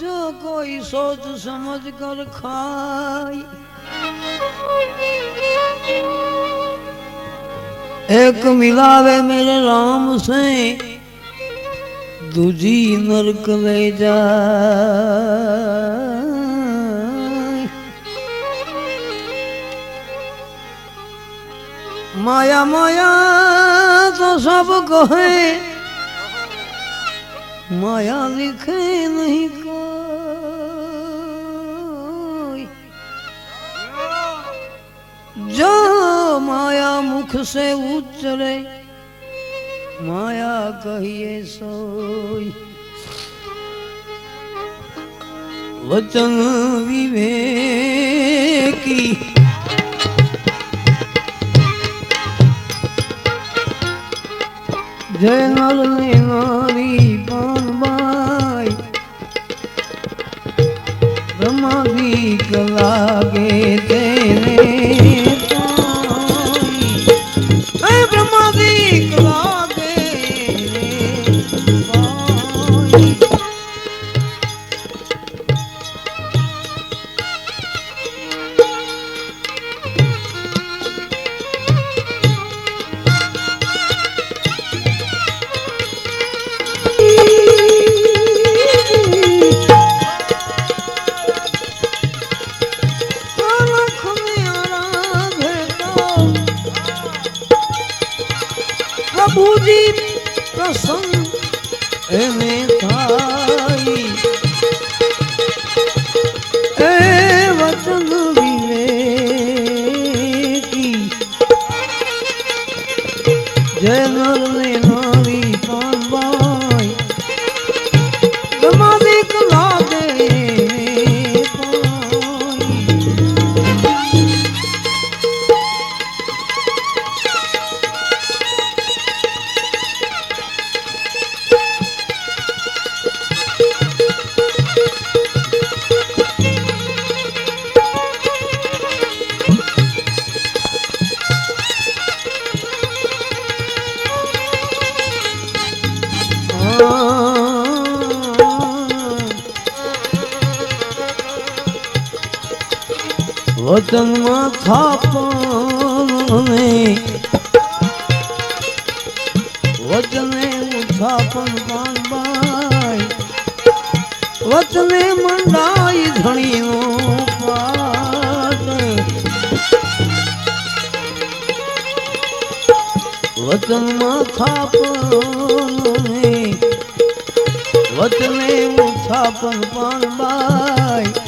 जो कोई सोच समझ कर खाए एक मिलावे मेरे राम से दूजी नरक ले जा माया माया तो सब कहे माया लिखे नहीं જો માયા મુખ સે ઉચ્ચરે માયા કહીએ સોય. વચન વિવેકી. જય હલ ને મારી પાનબાઈ રમાવી કલાગે તેને. વચનમાં થાપને વતને ઉથાપન પણ બાય.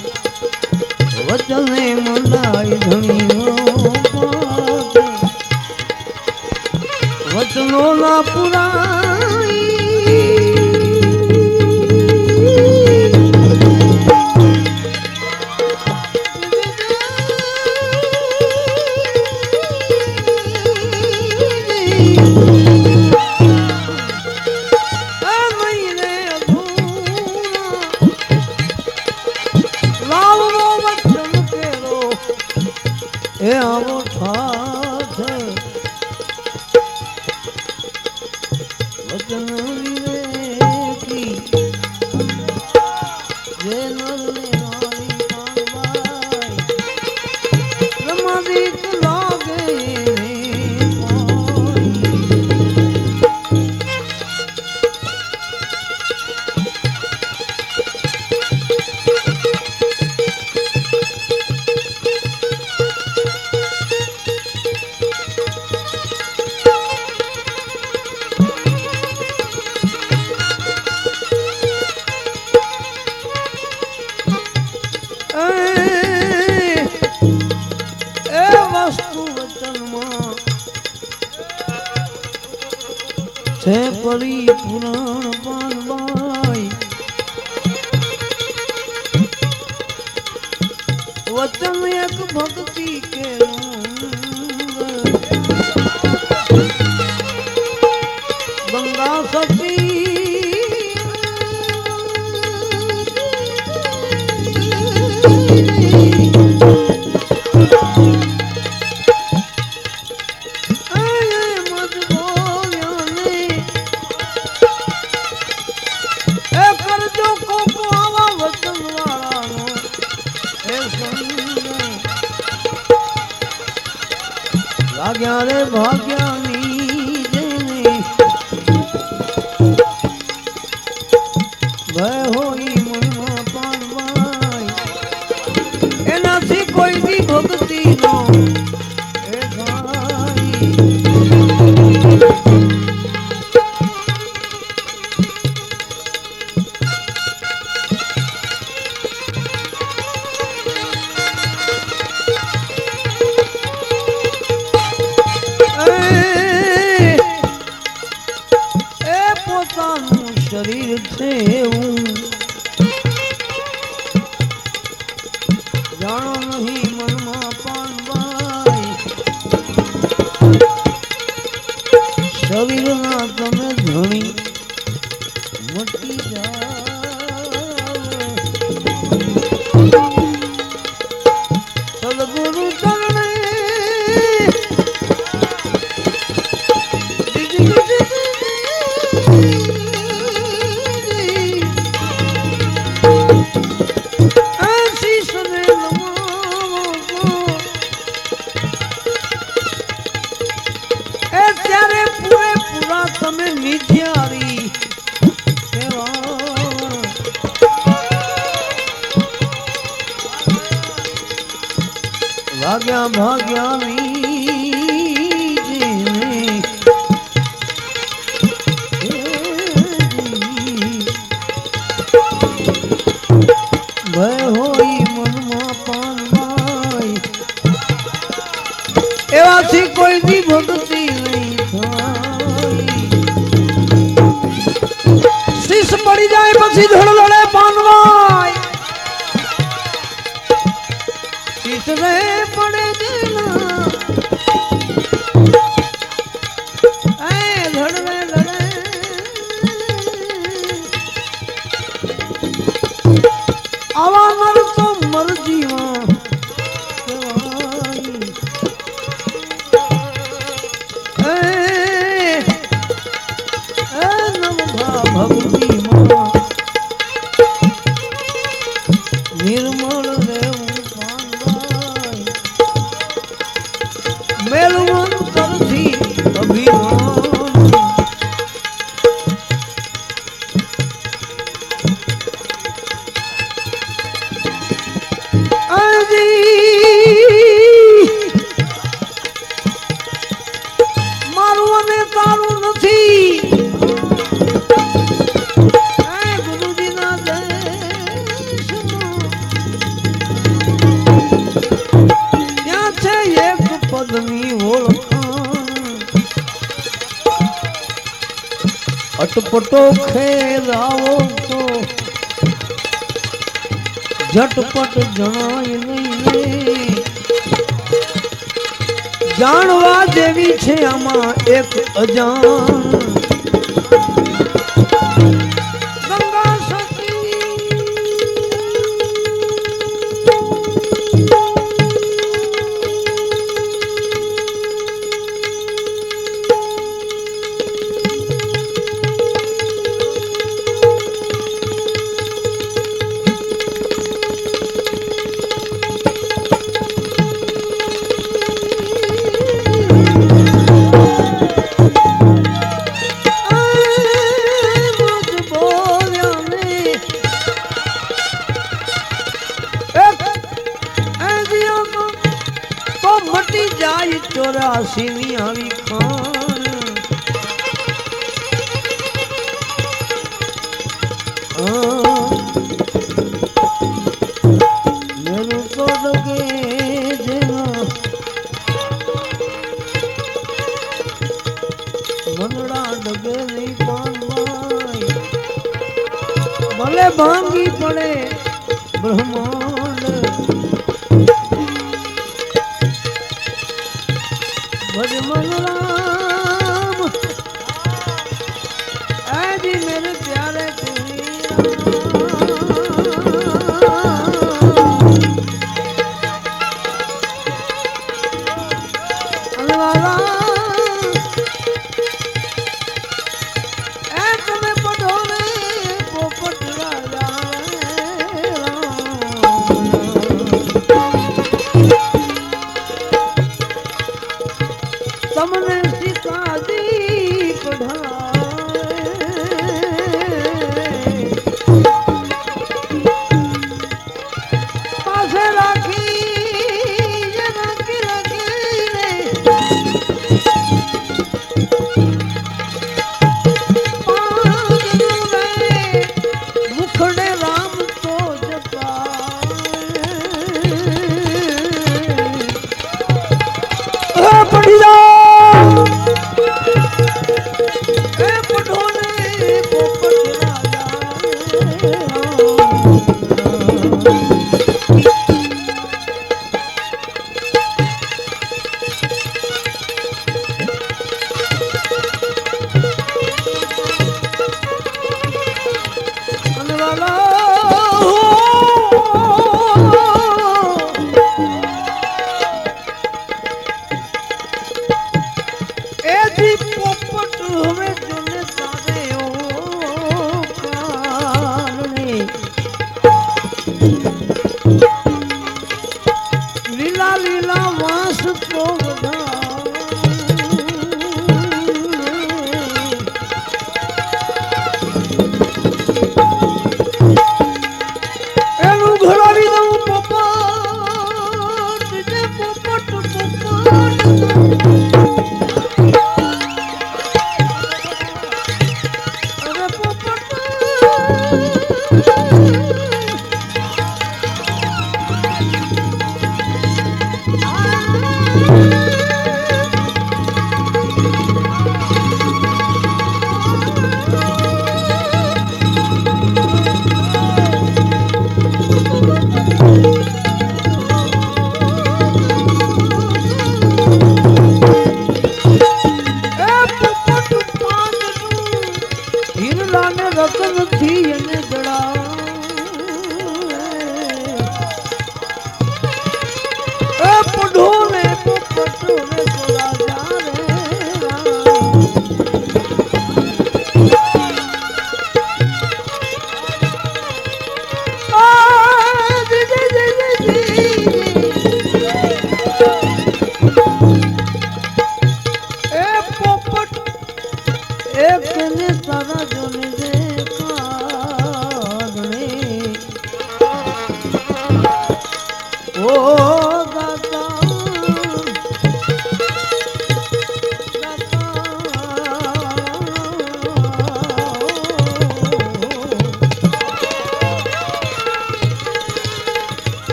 વતને ધણીનો પાટ વતનો ના પુરાઈ એ આવો થાથ એ વસ્તુ વચનમાં. છે પડી પુરાણ પાનબાઈ વચન એક ભક્તિ ભાગ્યા રે ભાગ્યા પોતાનું શરીર છે એવું. જાણો નહીં ભગ્ય ભગ્ય ઝટપટો ખેરાવો તો. ઝટપટ જણાય નહીં. જાણવા જેવી છે આમાં એક અજાણ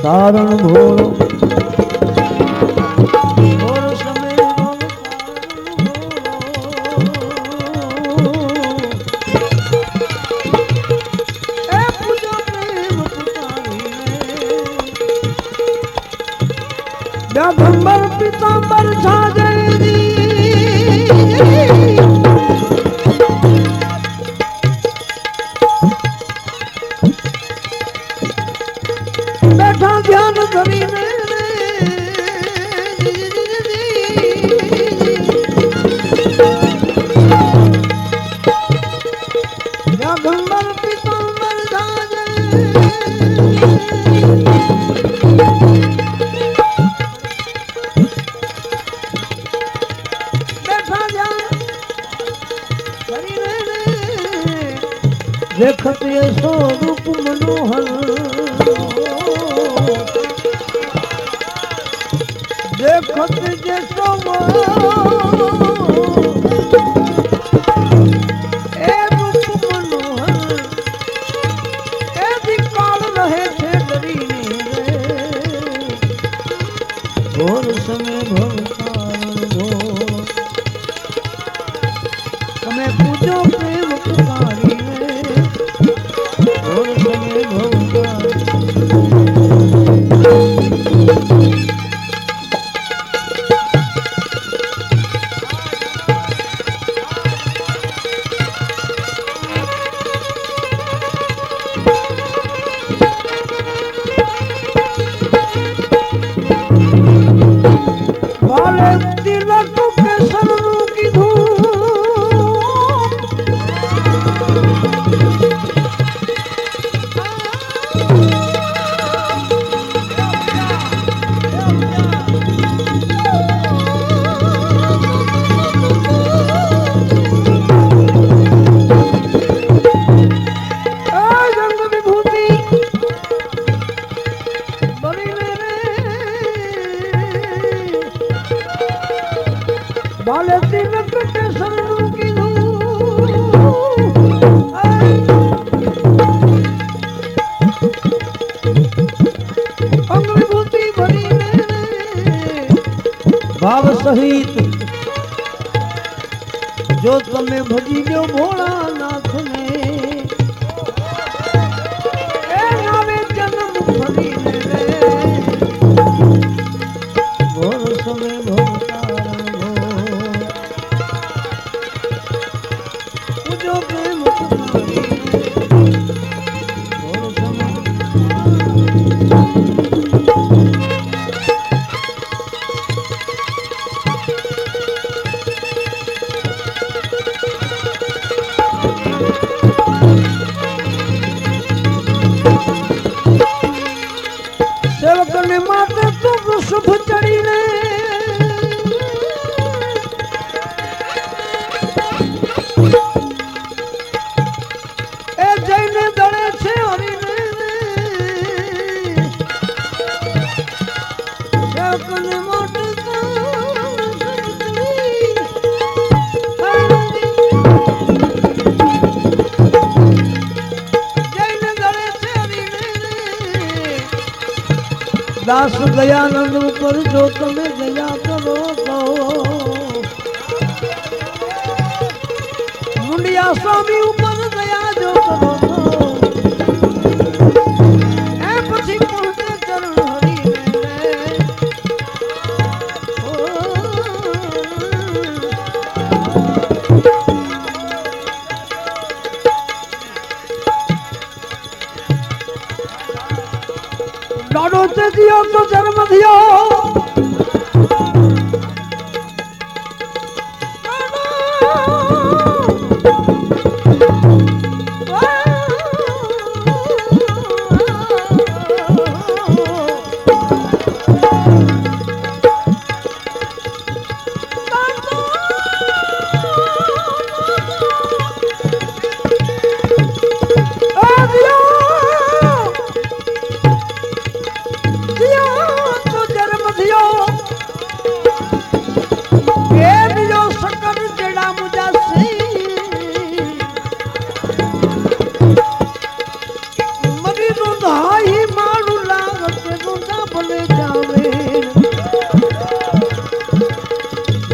તારણ ભોળો દાસ દયાનંદ ઉપર જો તમે દયા કરો મુંડિયા સ્વામી ઉપર জন্ম দিও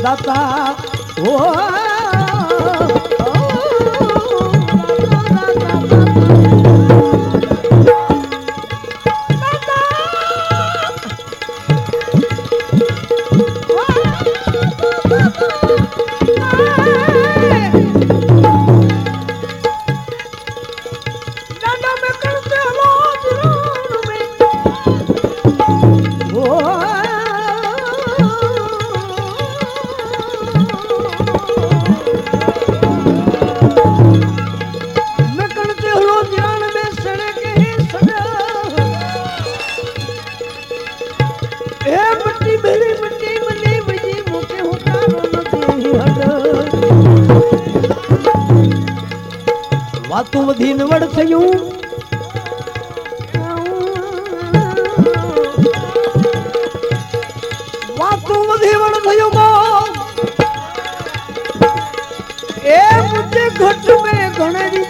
जाता ओ વાતું ધીનવડ થયું વાતું ધીનવડ થયું એ મુજે ઘટ મેં ગણરી